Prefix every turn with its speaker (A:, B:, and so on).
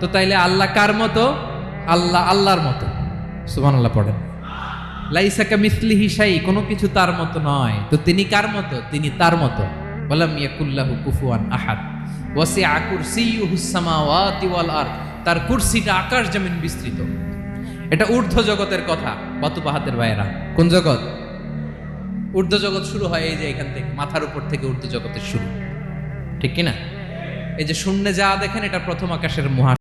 A: তো তাইলে আল্লাহ কার মতো? আল্লাহ আল্লাহর মতো। সুবান আল্লাহ পড়েন। লাইসাকা মিসলি হিসাই কোনো কিছু তার মতো নয়। তো তিনি কার মতো? তিনি তার মতো। বলাম কুফুয়ান আহাদ। ওয়াসি আকুর সিউহুসামাওয়াতি ওয়াল তার কুরসিটা আকাশ জমিন বিস্তৃত। এটা ঊর্ধ্ব জগতের কথা, বাতুপাহাতের ভাইয়েরা। কোন জগৎ? ঊর্ধ্ব জগৎ শুরু হয় এই যে এখান থেকে, মাথার উপর থেকে ঊর্ধ্ব জগতের শুরু। ঠিক কিনা? এই যে শূন্যে যা দেখেন, এটা প্রথম আকাশের মহা